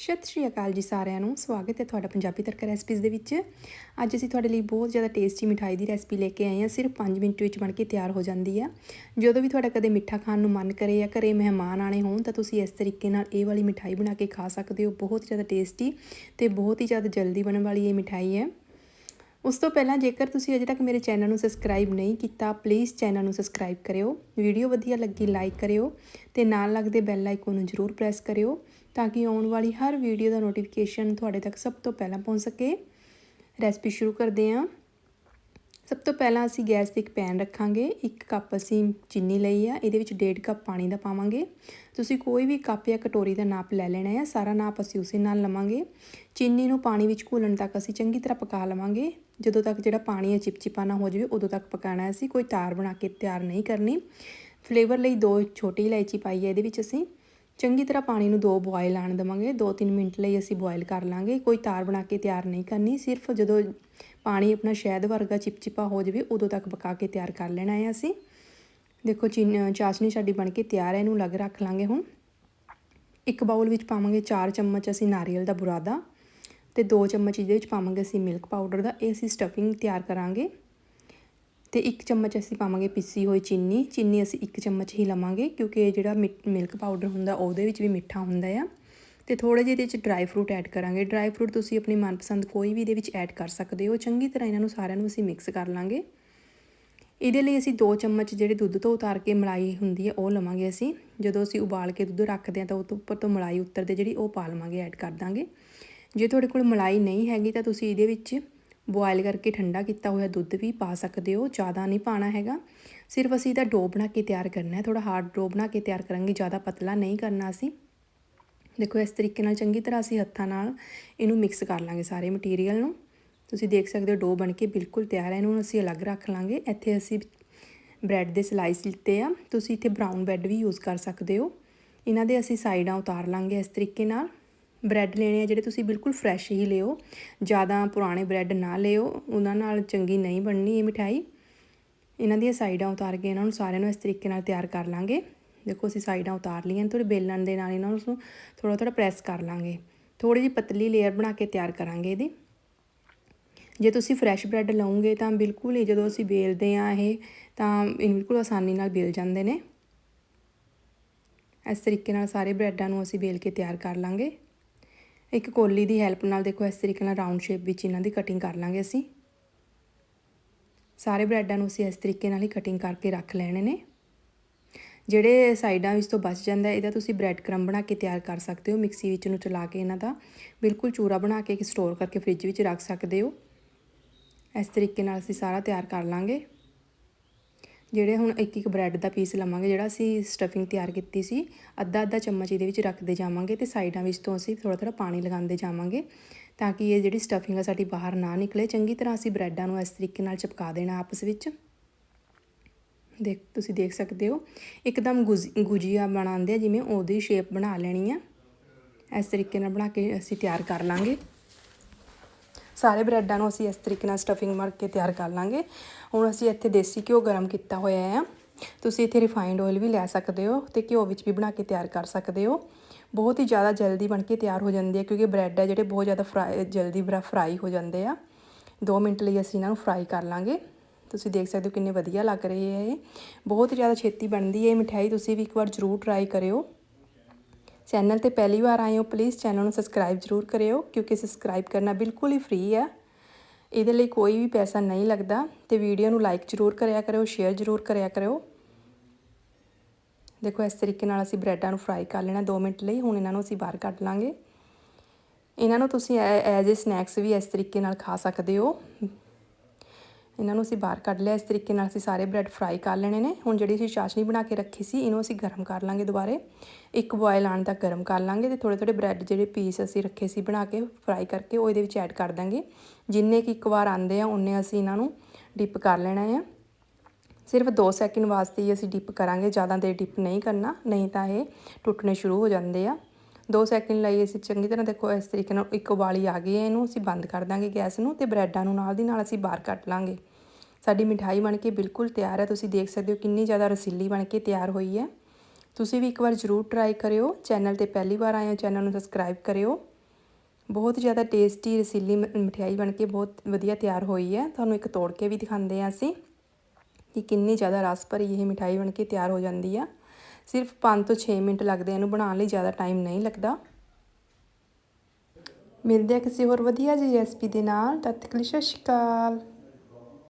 ਸਤਿ ਸ਼੍ਰੀ ਅਕਾਲ ਜੀ ਸਾਰਿਆਂ ਨੂੰ। ਸਵਾਗਤ ਹੈ ਤੁਹਾਡਾ ਪੰਜਾਬੀ ਤੜਕਾ ਰੈਸਪੀਜ਼ ਦੇ ਵਿੱਚ। ਅੱਜ ਅਸੀਂ ਤੁਹਾਡੇ ਲਈ ਬਹੁਤ ਜ਼ਿਆਦਾ ਟੇਸਟੀ ਮਿਠਾਈ ਦੀ ਰੈਸਪੀ ਲੈ ਕੇ ਆਏ ਹਾਂ। ਸਿਰਫ 5 ਮਿੰਟ ਵਿੱਚ ਬਣ ਕੇ ਤਿਆਰ ਹੋ ਜਾਂਦੀ ਆ ਜਦੋਂ ਵੀ ਤੁਹਾਡਾ ਕਦੇ ਮਿੱਠਾ ਖਾਣ ਨੂੰ ਮਨ ਕਰੇ ਜਾਂ ਘਰੇ ਮਹਿਮਾਨ ਆਣੇ ਹੋਣ, ਤਾਂ ਤੁਸੀਂ ਇਸ ਤਰੀਕੇ ਨਾਲ ਇਹ ਵਾਲੀ ਮਿਠਾਈ ਬਣਾ ਕੇ ਖਾ ਸਕਦੇ ਹੋ। ਬਹੁਤ ਜ਼ਿਆਦਾ ਟੇਸਟੀ ਤੇ ਬਹੁਤ ਹੀ ਜ਼ਿਆਦਾ ਜਲਦੀ ਬਣਨ ਵਾਲੀ ਇਹ ਮਿਠਾਈ ਹੈ। ਉਸ ਤੋਂ ਪਹਿਲਾਂ ਜੇਕਰ ਤੁਸੀਂ ਅਜੇ ਤੱਕ ਮੇਰੇ ਚੈਨਲ ਨੂੰ ਸਬਸਕ੍ਰਾਈਬ ਨਹੀਂ ਕੀਤਾ ਪਲੀਜ਼ ਚੈਨਲ ਨੂੰ ਸਬਸਕ੍ਰਾਈਬ ਕਰਿਓ। ਵੀਡੀਓ ਵਧੀਆ ਲੱਗੀ ਲਾਈਕ ਕਰਿਓ ਤੇ ਨਾਲ ਲੱਗਦੇ ਬੈਲ ਆਈਕਨ ਨੂੰ ਜ਼ਰੂਰ ਪ੍ਰੈਸ ਕਰਿਓ ਤਾਂ ਕਿ ਆਉਣ ਵਾਲੀ ਹਰ ਵੀਡੀਓ ਦਾ ਨੋਟੀਫਿਕੇਸ਼ਨ ਤੁਹਾਡੇ ਤੱਕ ਸਭ ਤੋਂ ਪਹਿਲਾਂ ਪਹੁੰਚ ਸਕੇ। ਰੈਸਪੀ ਸ਼ੁਰੂ ਕਰਦੇ ਹਾਂ। ਸਭ ਤੋਂ ਪਹਿਲਾਂ ਅਸੀਂ ਗੈਸ ਤੇ ਇੱਕ ਪੈਨ ਰੱਖਾਂਗੇ। ਇੱਕ ਕੱਪ ਅਸੀਂ ਚੀਨੀ ਲਈ ਆ। ਇਹਦੇ ਵਿੱਚ 1.5 ਕੱਪ ਪਾਣੀ ਦਾ ਪਾਵਾਂਗੇ। ਤੁਸੀਂ ਕੋਈ ਵੀ ਕੱਪ ਜਾਂ ਕਟੋਰੀ ਦਾ ਨਾਪ ਲੈ ਲੈਣਾ ਹੈ ਸਾਰਾ ਨਾਪ ਅਸੀਂ ਉਸੇ ਨਾਲ ਲਵਾਂਗੇ। ਚੀਨੀ ਨੂੰ ਪਾਣੀ ਵਿੱਚ ਘੁਲਣ ਤੱਕ ਅਸੀਂ ਚੰਗੀ ਤਰ੍ਹਾਂ ਪਕਾ ਲਵਾਂਗੇ। ਜਦੋਂ ਤੱਕ ਜਿਹੜਾ ਪਾਣੀ ਹੈ ਚਿਪਚਿਪਾ ਨਾ ਹੋ ਜਾਵੇ, ਉਦੋਂ ਤੱਕ ਪਕਾਣਾ ਹੈ ਅਸੀਂ। ਕੋਈ ਤਾਰ ਬਣਾ ਕੇ ਤਿਆਰ ਨਹੀਂ ਕਰਨੀ। ਫਲੇਵਰ ਲਈ ਦੋ ਛੋਟੀ ਇਲਾਇਚੀ ਪਾਈ ਹੈ ਇਹਦੇ ਵਿੱਚ ਅਸੀਂ। ਚੰਗੀ ਤਰ੍ਹਾਂ ਪਾਣੀ ਨੂੰ ਦੋ ਬੋਇਲ ਆਣ ਦੇਵਾਂਗੇ। 2-3 ਮਿੰਟ ਲਈ ਅਸੀਂ ਬੋਇਲ ਕਰ ਲਾਂਗੇ। ਕੋਈ ਤਾਰ ਬਣਾ ਕੇ ਤਿਆਰ ਨਹੀਂ ਕਰਨੀ। ਸਿਰਫ ਜਦੋਂ ਪਾਣੀ ਆਪਣਾ ਸ਼ਹਿਦ ਵਰਗਾ ਚਿਪਚਿਪਾ ਹੋ ਜਾਵੇ, ਉਦੋਂ ਤੱਕ ਪਕਾ ਕੇ ਤਿਆਰ ਕਰ ਲੈਣਾ ਹੈ ਅਸੀਂ। ਦੇਖੋ, ਚੀਨ, ਚਾਸ਼ਨੀ ਸਾਡੀ ਬਣ ਕੇ ਤਿਆਰ ਹੈ। ਇਹਨੂੰ ਲੱਗ ਰੱਖ ਲਾਂਗੇ ਹੁਣ। ਇੱਕ ਬਾਉਲ ਵਿੱਚ ਪਾਵਾਂਗੇ 4 ਚਮਚ ਅਸੀਂ ਨਾਰੀਅਲ ਦਾ ਬੁਰਾਦਾ। ਤੇ 2 ਚਮਚ ਇਹਦੇ ਵਿੱਚ ਪਾਵਾਂਗੇ ਅਸੀਂ ਮਿਲਕ ਪਾਊਡਰ ਦਾ। ਇਹ ਅਸੀਂ ਸਟਫਿੰਗ ਤਿਆਰ ਕਰਾਂਗੇ। ਤੇ 1 ਚਮਚ ਅਸੀਂ ਪਾਵਾਂਗੇ ਪਿੱਸੀ ਹੋਈ ਚੀਨੀ। ਚੀਨੀ ਅਸੀਂ 1 ਚਮਚ ਹੀ ਲਵਾਂਗੇ ਕਿਉਂਕਿ ਇਹ ਜਿਹੜਾ ਮਿਲਕ ਪਾਊਡਰ ਹੁੰਦਾ ਉਹਦੇ ਵਿੱਚ ਵੀ ਮਿੱਠਾ ਹੁੰਦਾ ਆ। ਤੇ ਥੋੜੇ ਜਿਹੇ ਇਹਦੇ ਵਿੱਚ ਡਰਾਈ ਫਰੂਟ ਐਡ ਕਰਾਂਗੇ। ਡਰਾਈ ਫਰੂਟ ਤੁਸੀਂ ਆਪਣੀ ਮਨਪਸੰਦ ਕੋਈ ਵੀ ਇਹਦੇ ਵਿੱਚ ਐਡ ਕਰ ਸਕਦੇ ਹੋ। ਚੰਗੀ ਤਰ੍ਹਾਂ ਇਹਨਾਂ ਨੂੰ ਸਾਰਿਆਂ ਨੂੰ ਅਸੀਂ ਮਿਕਸ ਕਰ ਲਾਂਗੇ। ਇਹਦੇ ਲਈ ਅਸੀਂ 2 ਚਮਚ ਜਿਹੜੇ ਦੁੱਧ ਤੋਂ ਉਤਾਰ ਕੇ ਮਲਾਈ ਹੁੰਦੀ ਹੈ ਉਹ ਲਵਾਂਗੇ ਅਸੀਂ। ਜਦੋਂ ਅਸੀਂ ਉਬਾਲ ਕੇ ਦੁੱਧ ਰੱਖਦੇ ਹਾਂ ਤਾਂ ਉਹ ਤੋਂ ਉੱਪਰ ਤੋਂ ਮਲਾਈ ਉਤਰਦੇ ਜਿਹੜੀ ਉਹ ਪਾ ਲਵਾਂਗੇ ਐਡ ਕਰ ਦਾਂਗੇ। ਜੇ ਤੁਹਾਡੇ ਕੋਲ ਮਲਾਈ ਨਹੀਂ ਹੈਗੀ ਤਾਂ ਤੁਸੀਂ ਇਹਦੇ ਵਿੱਚ ਬੋਇਲ ਕਰਕੇ ਠੰਡਾ ਕੀਤਾ ਹੋਇਆ ਦੁੱਧ ਵੀ ਪਾ ਸਕਦੇ ਹੋ, ਜ਼ਿਆਦਾ ਨਹੀਂ ਪਾਣਾ ਹੈਗਾ। ਸਿਰਫ ਅਸੀਂ ਇਹਦਾ ਡੋ ਬਣਾ ਕੇ ਤਿਆਰ ਕਰਨਾ ਹੈ ਥੋੜਾ ਹਾਰਡ ਡੋ ਬਣਾ ਕੇ ਤਿਆਰ ਕਰਾਂਗੇ, ਜ਼ਿਆਦਾ ਪਤਲਾ ਨਹੀਂ ਕਰਨਾ ਅਸੀਂ। ਦੇਖੋ, ਇਸ ਤਰੀਕੇ ਨਾਲ ਚੰਗੀ ਤਰ੍ਹਾਂ ਅਸੀਂ ਹੱਥਾਂ ਨਾਲ ਇਹਨੂੰ ਮਿਕਸ ਕਰ ਲਾਂਗੇ ਸਾਰੇ ਮਟੀਰੀਅਲ ਨੂੰ। ਤੁਸੀਂ ਦੇਖ ਸਕਦੇ ਹੋ, ਡੋ ਬਣ ਕੇ ਬਿਲਕੁਲ ਤਿਆਰ ਹੈ, ਇਹਨੂੰ ਅਸੀਂ ਅਲੱਗ ਰੱਖ ਲਾਂਗੇ। ਇੱਥੇ ਅਸੀਂ ਬ੍ਰੈਡ ਦੇ ਸਲਾਈਸ ਲਿੱਤੇ ਆ। ਤੁਸੀਂ ਇੱਥੇ ਬਰਾਊਨ ਬ੍ਰੈਡ ਵੀ ਯੂਜ਼ ਕਰ ਸਕਦੇ ਹੋ। ਇਹਨਾਂ ਦੇ ਅਸੀਂ ਸਾਈਡਾਂ ਉਤਾਰ ਲਾਂਗੇ ਇਸ ਤਰੀਕੇ ਨਾਲ। ਬ੍ਰੈਡ ਲੈਣੇ ਆ ਜਿਹੜੇ ਤੁਸੀਂ ਬਿਲਕੁਲ ਫਰੈਸ਼ ਹੀ ਲਿਓ। ਜ਼ਿਆਦਾ ਪੁਰਾਣੇ ਬ੍ਰੈਡ ਨਾ ਲਿਓ। ਉਹਨਾਂ ਨਾਲ ਚੰਗੀ ਨਹੀਂ ਬਣਨੀ ਇਹ ਮਿਠਾਈ। ਇਹਨਾਂ ਦੀਆਂ ਸਾਈਡਾਂ ਉਤਾਰ ਕੇ ਇਹਨਾਂ ਨੂੰ ਸਾਰਿਆਂ ਨੂੰ ਇਸ ਤਰੀਕੇ ਨਾਲ ਤਿਆਰ ਕਰ ਲਾਂਗੇ। ਦੇਖੋ, ਅਸੀਂ ਸਾਈਡਾਂ ਉਤਾਰ ਲਈਆਂ ਥੋੜੇ ਬੇਲਣ ਦੇ ਨਾਲ ਇਹਨਾਂ ਨੂੰ ਥੋੜਾ ਥੋੜਾ ਪ੍ਰੈਸ ਕਰ ਲਾਂਗੇ। ਥੋੜੀ ਜਿਹੀ ਪਤਲੀ ਲੇਅਰ ਬਣਾ ਕੇ ਤਿਆਰ ਕਰਾਂਗੇ ਇਹਦੀ। ਜੇ ਤੁਸੀਂ ਫਰੈਸ਼ ਬ੍ਰੈਡ ਲਾਉਂਗੇ ਤਾਂ ਬਿਲਕੁਲ ਹੀ ਜਦੋਂ ਅਸੀਂ ਬੇਲਦੇ ਆ ਇਹ, ਤਾਂ ਇਹ ਬਿਲਕੁਲ ਆਸਾਨੀ ਨਾਲ ਬੇਲ ਜਾਂਦੇ ਨੇ। ਇਸ ਤਰੀਕੇ ਨਾਲ ਸਾਰੇ ਬ੍ਰੈਡਾਂ ਨੂੰ ਅਸੀਂ ਬੇਲ ਕੇ ਤਿਆਰ ਕਰ ਲਾਂਗੇ। ਇੱਕ ਕੋਲੀ ਦੀ ਹੈਲਪ ਨਾਲ ਦੇਖੋ ਇਸ ਤਰੀਕੇ ਨਾਲ ਰਾਉਂਡ ਸ਼ੇਪ ਵਿੱਚ ਇਹਨਾਂ ਦੀ ਕਟਿੰਗ ਕਰ ਲਾਂਗੇ ਅਸੀਂ। ਸਾਰੇ ਬ੍ਰੈਡਾਂ ਨੂੰ ਅਸੀਂ ਇਸ ਤਰੀਕੇ ਨਾਲ ਹੀ ਕਟਿੰਗ ਕਰਕੇ ਰੱਖ ਲੈਣੇ ਨੇ। ਜਿਹੜੇ ਸਾਈਡਾਂ ਵਿੱਚ ਤੋਂ ਬਚ ਜਾਂਦਾ ਇਹਦਾ ਤੁਸੀਂ ਬ੍ਰੈਡ ਕਰਮ ਬਣਾ ਕੇ ਤਿਆਰ ਕਰ ਸਕਦੇ ਹੋ। ਮਿਕਸੀ ਵਿੱਚ ਨੂੰ ਚਲਾ ਕੇ ਇਹਨਾਂ ਦਾ ਬਿਲਕੁਲ ਚੂਰਾ ਬਣਾ ਕੇ ਸਟੋਰ ਕਰਕੇ ਫ੍ਰਿਜ ਵਿੱਚ ਰੱਖ ਸਕਦੇ ਹੋ। ਇਸ ਤਰੀਕੇ ਨਾਲ ਅਸੀਂ ਸਾਰਾ ਤਿਆਰ ਕਰ ਲਾਂਗੇ। ਜਿਹੜੇ ਹੁਣ ਇੱਕ ਇੱਕ ਬ੍ਰੈਡ ਦਾ ਪੀਸ ਲਵਾਂਗੇ, ਜਿਹੜਾ ਅਸੀਂ ਸਟਫਿੰਗ ਤਿਆਰ ਕੀਤੀ ਸੀ, ਅੱਧਾ ਅੱਧਾ ਚਮਚ ਇਹਦੇ ਵਿੱਚ ਰੱਖਦੇ ਜਾਵਾਂਗੇ ਤੇ ਸਾਈਡਾਂ ਵਿੱਚ ਤੋਂ ਅਸੀਂ ਥੋੜਾ ਥੋੜਾ ਪਾਣੀ ਲਗਾਉਂਦੇ ਜਾਵਾਂਗੇ ਤਾਂ ਕਿ ਇਹ ਜਿਹੜੀ ਸਟਫਿੰਗ ਆ ਸਾਡੀ ਬਾਹਰ ਨਾ ਨਿਕਲੇ। ਚੰਗੀ ਤਰ੍ਹਾਂ ਅਸੀਂ ਬ੍ਰੈਡਾਂ ਨੂੰ ਇਸ ਤਰੀਕੇ ਨਾਲ ਚਿਪਕਾ ਦੇਣਾ ਆਪਸ ਵਿੱਚ। ਦੇਖ, ਤੁਸੀਂ ਦੇਖ ਸਕਦੇ ਹੋ, ਇੱਕਦਮ ਗੁਜੀਆ ਬਣਾਉਂਦੇ ਆ, ਜਿਵੇਂ ਉਹਦੀ ਸ਼ੇਪ ਬਣਾ ਲੈਣੀ ਆ। ਇਸ ਤਰੀਕੇ ਨਾਲ ਬਣਾ ਕੇ ਅਸੀਂ ਤਿਆਰ ਕਰ ਲਾਂਗੇ। ਸਾਰੇ ਬ੍ਰੈਡਾਂ ਨੂੰ ਅਸੀਂ ਇਸ ਤਰੀਕੇ ਨਾਲ ਸਟਫਿੰਗ ਮਾਰ ਕੇ ਤਿਆਰ ਕਰ ਲਾਂਗੇ। ਹੁਣ ਅਸੀਂ ਇੱਥੇ ਦੇਸੀ ਘਿਓ ਗਰਮ ਕੀਤਾ ਹੋਇਆ ਹੈ ਤੁਸੀਂ ਇੱਥੇ ਰਿਫਾਈਨਡ ਆਇਲ ਵੀ ਲੈ ਸਕਦੇ ਹੋ ਤੇ ਘਿਓ ਵਿੱਚ ਵੀ ਬਣਾ ਕੇ ਤਿਆਰ ਕਰ ਸਕਦੇ ਹੋ। ਬਹੁਤ ਹੀ ਜ਼ਿਆਦਾ ਜਲਦੀ ਬਣ ਕੇ ਤਿਆਰ ਹੋ ਜਾਂਦੀ ਹੈ ਕਿਉਂਕਿ ਬ੍ਰੈਡ ਹੈ ਜਿਹੜੇ ਬਹੁਤ ਜ਼ਿਆਦਾ ਫਰਾਈ ਜਲਦੀ ਬਰਾ ਫਰਾਈ ਹੋ ਜਾਂਦੇ ਆ। 2 ਮਿੰਟ ਲਈ ਅਸੀਂ ਇਹਨਾਂ ਨੂੰ ਫਰਾਈ ਕਰ ਲਾਂਗੇ। ਤੁਸੀਂ ਦੇਖ ਸਕਦੇ ਹੋ ਕਿੰਨੇ ਵਧੀਆ ਲੱਗ ਰਹੇ ਹੈ ਇਹ। ਬਹੁਤ ਜ਼ਿਆਦਾ ਛੇਤੀ ਬਣਦੀ ਹੈ ਇਹ ਮਠਿਆਈ ਤੁਸੀਂ ਵੀ ਇੱਕ ਵਾਰ ਜ਼ਰੂਰ ਟਰਾਈ ਕਰਿਓ। ਚੈਨਲ ਤੇ ਪਹਿਲੀ ਵਾਰ ਆਏ ਹੋ ਪਲੀਜ਼ ਚੈਨਲ ਨੂੰ ਸਬਸਕ੍ਰਾਈਬ ਜ਼ਰੂਰ ਕਰਿਓ, ਕਿਉਂਕਿ ਸਬਸਕ੍ਰਾਈਬ ਕਰਨਾ ਬਿਲਕੁਲ ਹੀ ਫ੍ਰੀ ਹੈ। ਇਹਦੇ ਲਈ ਕੋਈ ਵੀ ਪੈਸਾ ਨਹੀਂ ਲੱਗਦਾ ਤੇ ਵੀਡੀਓ ਨੂੰ ਲਾਈਕ ਜ਼ਰੂਰ ਕਰਿਆ ਕਰਿਓ ਸ਼ੇਅਰ ਜ਼ਰੂਰ ਕਰਿਆ ਕਰਿਓ। ਦੇਖੋ, ਇਸ ਤਰੀਕੇ ਨਾਲ ਅਸੀਂ ਬ੍ਰੈਡਾਂ ਨੂੰ ਫਰਾਈ ਕਰ ਲੈਣਾ 2 ਮਿੰਟ ਲਈ, ਹੁਣ ਇਹਨਾਂ ਨੂੰ ਅਸੀਂ ਬਾਹਰ ਕੱਢ ਲਾਂਗੇ। ਇਹਨਾਂ ਨੂੰ ਤੁਸੀਂ ਐਜ਼ ਅ ਸਨੈਕਸ ਵੀ ਇਸ ਤਰੀਕੇ ਨਾਲ ਖਾ ਸਕਦੇ ਹੋ। ਇਹਨਾਂ ਨੂੰ ਅਸੀਂ ਬਾਹਰ ਕੱਢ ਲਿਆ, ਇਸ ਤਰੀਕੇ ਨਾਲ ਅਸੀਂ ਸਾਰੇ ਬ੍ਰੈਡ ਫਰਾਈ ਕਰ ਲੈਣੇ ਨੇ। ਹੁਣ ਜਿਹੜੀ ਅਸੀਂ ਚਾਸ਼ਨੀ ਬਣਾ ਕੇ ਰੱਖੀ ਸੀ, ਇਹਨੂੰ ਅਸੀਂ ਗਰਮ ਕਰ ਲਾਂਗੇ ਦੁਬਾਰੇ। ਇੱਕ ਬੋਇਲ ਆਣ ਤੱਕ ਗਰਮ ਕਰ ਲਾਂਗੇ ਤੇ ਥੋੜੇ ਥੋੜੇ ਬ੍ਰੈਡ ਜਿਹੜੇ ਪੀਸ ਅਸੀਂ ਰੱਖੇ ਸੀ ਬਣਾ ਕੇ ਫਰਾਈ ਕਰਕੇ ਉਹ ਇਹਦੇ ਵਿੱਚ ਐਡ ਕਰ ਦਾਂਗੇ। ਜਿੰਨੇ ਕਿ ਇੱਕ ਵਾਰ ਆਂਦੇ ਆ, ਉਹਨੇ ਅਸੀਂ ਇਹਨਾਂ ਨੂੰ ਡਿਪ ਕਰ ਲੈਣਾ ਹੈ ਸਿਰਫ 2 ਸੈਕਿੰਡ ਵਾਸਤੇ ਹੀ ਅਸੀਂ ਡਿਪ ਕਰਾਂਗੇ, ਜ਼ਿਆਦਾ ਦੇਰ ਡਿਪ ਨਹੀਂ ਕਰਨਾ, ਨਹੀਂ ਤਾਂ ਇਹ ਟੁੱਟਣੇ ਸ਼ੁਰੂ ਹੋ ਜਾਂਦੇ ਆ। 2 ਸੈਕਿੰਡ ਲਈ ਅਸੀਂ ਚੰਗੀ ਤਰ੍ਹਾਂ ਦੇਖੋ, ਇਸ ਤਰੀਕੇ ਨਾਲ ਇੱਕ ਉਬਾਲੀ ਆ ਗਈ ਹੈ ਇਹਨੂੰ, ਅਸੀਂ ਬੰਦ ਕਰ ਦਾਂਗੇ ਗੈਸ ਨੂੰ ਤੇ ਬ੍ਰੈਡਾਂ ਨੂੰ ਨਾਲ ਦੀ ਨਾਲ ਅਸੀਂ ਬਾਹਰ ਕੱਢ ਲਾਂਗੇ। ਸਾਡੀ ਮਿਠਾਈ ਬਣ ਕੇ ਬਿਲਕੁਲ ਤਿਆਰ ਹੈ। ਤੁਸੀਂ ਦੇਖ ਸਕਦੇ ਹੋ ਕਿੰਨੀ ਜ਼ਿਆਦਾ ਰਸੀਲੀ ਬਣ ਕੇ ਤਿਆਰ ਹੋਈ ਹੈ। ਤੁਸੀਂ ਵੀ ਇੱਕ ਵਾਰ ਜ਼ਰੂਰ ਟਰਾਈ ਕਰਿਓ। ਚੈਨਲ ਤੇ ਪਹਿਲੀ ਵਾਰ ਆਏ ਹੋ ਚੈਨਲ ਨੂੰ ਸਬਸਕ੍ਰਾਈਬ ਕਰਿਓ। ਬਹੁਤ ਜ਼ਿਆਦਾ ਟੇਸਟੀ ਰਸੀਲੀ ਮ- ਮਠਿਆਈ ਬਣ ਕੇ ਬਹੁਤ ਵਧੀਆ ਤਿਆਰ ਹੋਈ ਹੈ। ਤੁਹਾਨੂੰ ਇੱਕ ਤੋੜ ਕੇ ਵੀ ਦਿਖਾਉਂਦੇ ਹਾਂ ਅਸੀਂ ਕਿ ਕਿੰਨੀ ਜ਼ਿਆਦਾ ਰਸ ਭਰੀ ਇਹ ਮਠਿਆਈ ਬਣ ਕੇ ਤਿਆਰ ਹੋ ਜਾਂਦੀ ਆ। ਸਿਰਫ 5 ਤੋਂ 6 ਮਿੰਟ ਲੱਗਦੇ ਇਹਨੂੰ ਬਣਾਉਣ ਲਈ ਜ਼ਿਆਦਾ ਟਾਈਮ ਨਹੀਂ ਲੱਗਦਾ। ਮਿਲਦੇ ਆ ਕਿਸੇ ਹੋਰ ਵਧੀਆ ਜਿਹੀ ਰੈਸਪੀ ਦੇ ਨਾਲ। ਤਦ ਤੱਕ ਲਈ ਸਤਿ ਸ਼੍ਰੀ ਅਕਾਲ।